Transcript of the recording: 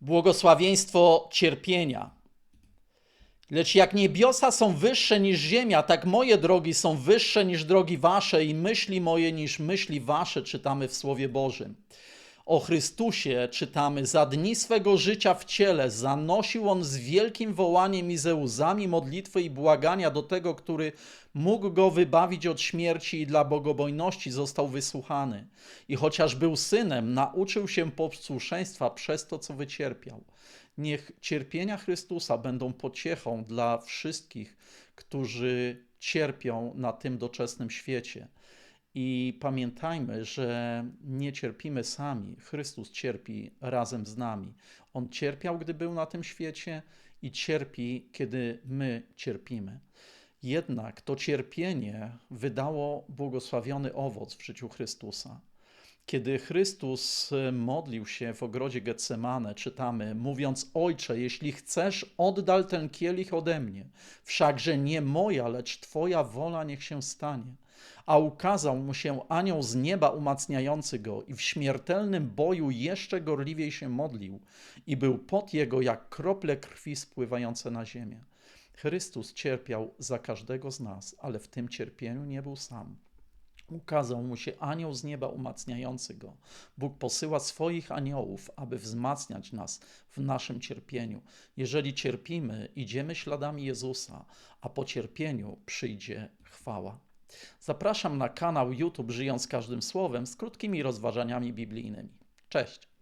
błogosławieństwo cierpienia. Lecz jak niebiosa są wyższe niż ziemia, tak moje drogi są wyższe niż drogi wasze i myśli moje niż myśli wasze, czytamy w Słowie Bożym. O Chrystusie czytamy, za dni swego życia w ciele zanosił on z wielkim wołaniem i ze łzami modlitwy i błagania do tego, który mógł go wybawić od śmierci i dla bogobojności został wysłuchany. I chociaż był synem, nauczył się posłuszeństwa przez to, co wycierpiał. Niech cierpienia Chrystusa będą pociechą dla wszystkich, którzy cierpią na tym doczesnym świecie. I pamiętajmy, że nie cierpimy sami. Chrystus cierpi razem z nami. On cierpiał, gdy był na tym świecie i cierpi, kiedy my cierpimy. Jednak to cierpienie wydało błogosławiony owoc w życiu Chrystusa. Kiedy Chrystus e, modlił się w ogrodzie Getsemane, czytamy, mówiąc: Ojcze, jeśli chcesz, oddal ten kielich ode mnie, wszakże nie moja, lecz Twoja wola niech się stanie. A ukazał mu się anioł z nieba umacniający go, i w śmiertelnym boju jeszcze gorliwiej się modlił, i był pot jego jak krople krwi spływające na ziemię. Chrystus cierpiał za każdego z nas, ale w tym cierpieniu nie był sam ukazał mu się anioł z nieba umacniający go. Bóg posyła swoich aniołów, aby wzmacniać nas w naszym cierpieniu. Jeżeli cierpimy, idziemy śladami Jezusa, a po cierpieniu przyjdzie chwała. Zapraszam na kanał YouTube Żyjąc Każdym Słowem z krótkimi rozważaniami biblijnymi. Cześć!